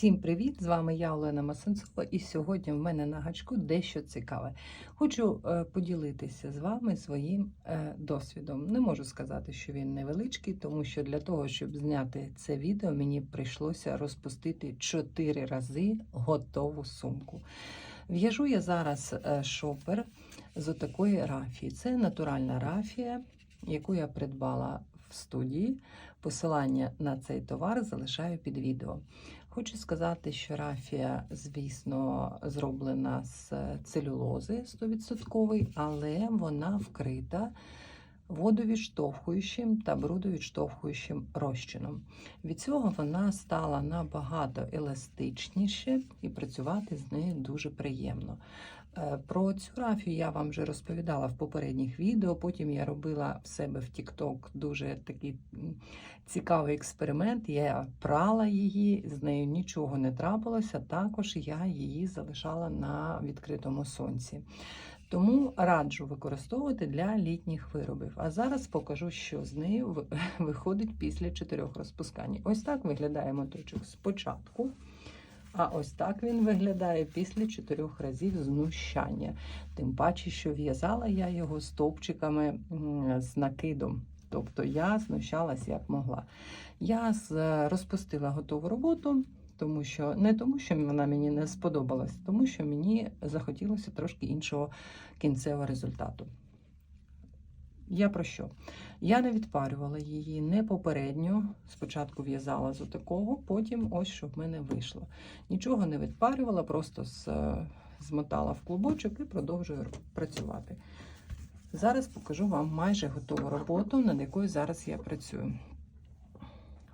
Всім привіт! З вами я Олена Масенцова, і сьогодні в мене на гачку дещо цікаве. Хочу е, поділитися з вами своїм е, досвідом. Не можу сказати, що він невеличкий, тому що для того, щоб зняти це відео, мені прийшлося розпустити 4 рази готову сумку. В'яжу я зараз е, шопер з отакої рафії. Це натуральна рафія, яку я придбала в студії. Посилання на цей товар залишаю під відео. Хочу сказати, що рафія, звісно, зроблена з целюлози 100%, але вона вкрита водовідштовхуючим та брудовідштовхуючим розчином. Від цього вона стала набагато еластичніше і працювати з нею дуже приємно. Е, Про цю рафію я вам вже розповідала в попередніх відео. Потім я робила в себе в TikTok дуже такий цікавий експеримент. Я прала її, з нею нічого не трапилося. Також я її залишала на відкритому сонці. Тому раджу використовувати для літніх виробів. А зараз покажу, що з нею виходить після чотирьох розпускань. Ось так виглядає моточок спочатку. А ось так він виглядає після чотирьох разів знущання. Тим паче, що в'язала я його стовпчиками з накидом. Тобто я знущалась як могла. Я розпустила готову роботу, тому що не тому, що вона мені не сподобалась, тому що мені захотілося трошки іншого кінцевого результату. Я про що? Я не відпарювала її не попередньо. Спочатку в'язала з отакого, потім ось що в мене вийшло. Нічого не відпарювала, просто з, змотала в клубочок і продовжую працювати. Зараз покажу вам майже готову роботу, над якою зараз я працюю.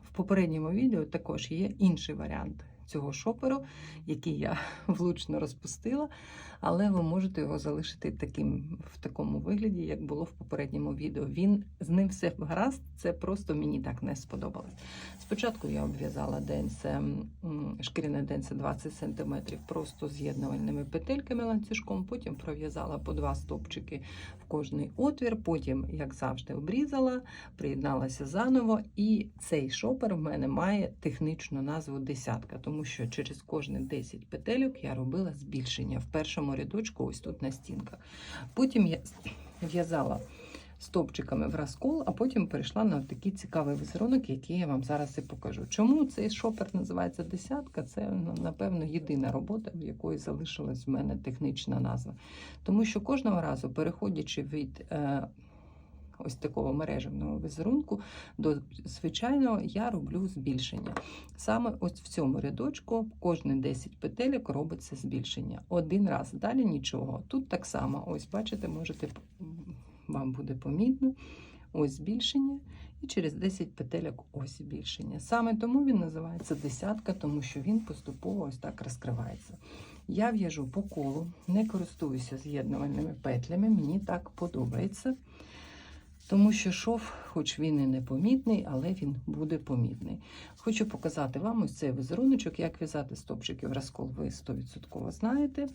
В попередньому відео також є інший варіант цього шоперу, який я влучно розпустила, але ви можете його залишити таким, в такому вигляді, як було в попередньому відео. Він з ним все гаразд, це просто мені так не сподобалось. Спочатку я обв'язала денце, шкіряне денце 20 см просто з'єднувальними петельками ланцюжком, потім пров'язала по два стопчики в кожний отвір, потім, як завжди, обрізала, приєдналася заново, і цей шопер в мене має технічну назву десятка, тому що через кожні 10 петельок я робила збільшення в першому рядочку, ось тут на стінках. Потім я в'язала стовпчиками в розкол, а потім перейшла на такий цікавий візерунок, який я вам зараз і покажу. Чому цей шопер називається десятка? Це ну, напевно єдина робота, в якої залишилась в мене технічна назва. Тому що кожного разу, переходячи від е, ось такого мережевного візерунку до звичайного, я роблю збільшення. Саме ось в цьому рядочку кожні 10 петелек робиться збільшення. Один раз, далі нічого. Тут так само, ось бачите, можете вам буде помітно. Ось збільшення, і через 10 петельок ось збільшення. Саме тому він називається десятка, тому що він поступово ось так розкривається. Я в'яжу по колу, не користуюся з'єднувальними петлями, мені так подобається. Тому що шов, хоч він і непомітний, але він буде помітний. Хочу показати вам ось цей візеруночок, як в'язати стопчики в розкол, ви 100% знаєте.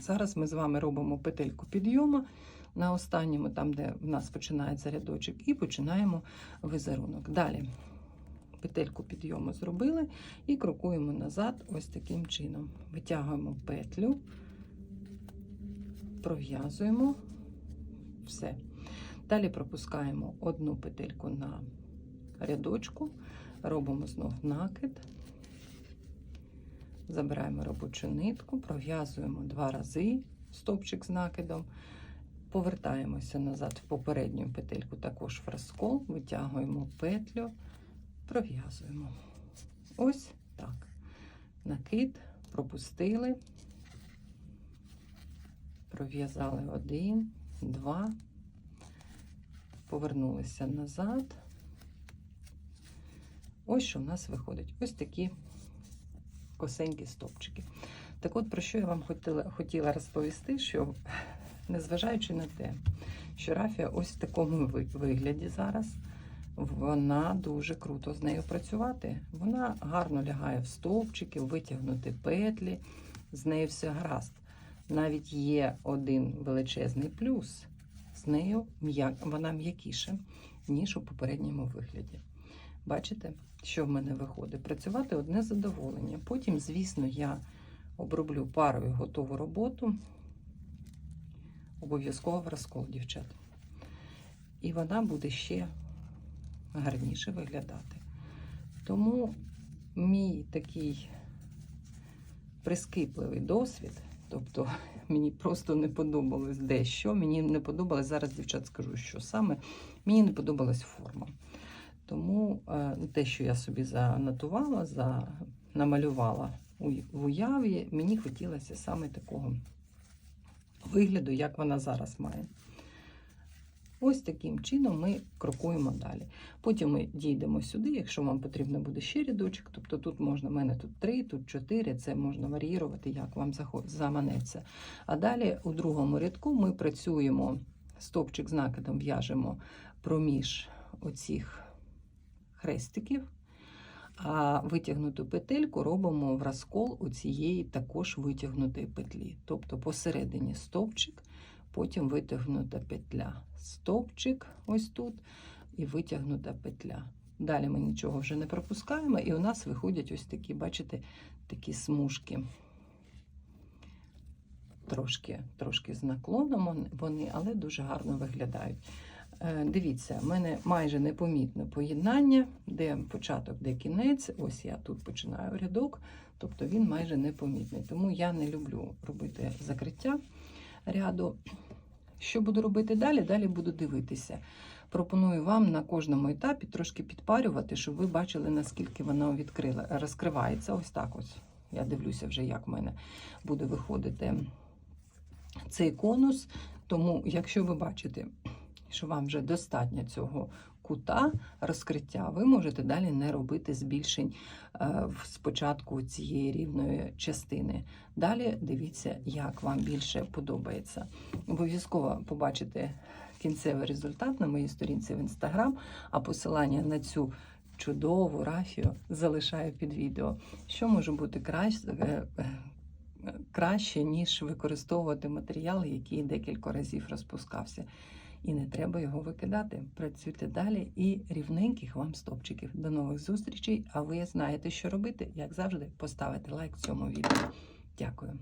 Зараз ми з вами робимо петельку підйому на останньому, там, де в нас починається рядочок, і починаємо візерунок. Далі петельку підйому зробили і крокуємо назад ось таким чином. Витягуємо петлю, пров'язуємо все. Далі пропускаємо одну петельку на рядочку, робимо знов накид, забираємо робочу нитку, пров'язуємо два рази стовпчик з накидом, повертаємося назад в попередню петельку, також в розкол, витягуємо петлю, пров'язуємо. Ось так. Накид, пропустили, пров'язали один, два повернулися назад. Ось що в нас виходить. Ось такі косенькі стопчики. Так от, про що я вам хотіла, хотіла розповісти, що незважаючи на те, що рафія ось в такому вигляді зараз, вона дуже круто з нею працювати. Вона гарно лягає в стовпчики, витягнути петлі, з нею все гаразд. Навіть є один величезний плюс з нею вона м'якіша, ніж у попередньому вигляді. Бачите, що в мене виходить? Працювати одне задоволення. Потім, звісно, я оброблю парою готову роботу. Обов'язково в розкол, дівчат. І вона буде ще гарніше виглядати. Тому мій такий прискіпливий досвід, тобто мені просто не подобалось дещо. Мені не подобалось, зараз дівчат скажу, що саме мені не подобалась форма. Тому е, те, що я собі занотувала, за, намалювала в уяві, мені хотілося саме такого вигляду, як вона зараз має. Ось таким чином ми крокуємо далі. Потім ми дійдемо сюди, якщо вам потрібно буде ще рядочок, тобто тут можна, в мене тут 3, тут 4, це можна варіювати, як вам заманеться. А далі у другому рядку ми працюємо, стовпчик з накидом в'яжемо проміж оцих хрестиків, а витягнуту петельку робимо в розкол цієї також витягнутої петлі. Тобто посередині стовпчик, потім витягнута петля. Стовпчик ось тут і витягнута петля. Далі ми нічого вже не пропускаємо, і у нас виходять ось такі, бачите, такі смужки. Трошки, трошки з наклоном вони, але дуже гарно виглядають. Е, Дивіться, в мене майже непомітне поєднання, де початок, де кінець. Ось я тут починаю рядок, тобто він майже непомітний. Тому я не люблю робити закриття ряду. Що буду робити далі? Далі буду дивитися. Пропоную вам на кожному етапі трошки підпарювати, щоб ви бачили, наскільки вона відкрила, розкривається. Ось так ось. Я дивлюся вже, як в мене буде виходити цей конус. Тому, якщо ви бачите, що вам вже достатньо цього кута розкриття, ви можете далі не робити збільшень е, спочатку цієї рівної частини. Далі дивіться, як вам більше подобається. Обов'язково побачите кінцевий результат на моїй сторінці в інстаграм, а посилання на цю чудову рафію залишаю під відео. Що може бути краще? е, Краще, ніж використовувати матеріал, який декілька разів розпускався. І не треба його викидати. Працюйте далі і рівненьких вам стопчиків. До нових зустрічей. А ви знаєте, що робити, як завжди, поставити лайк цьому відео. Дякую.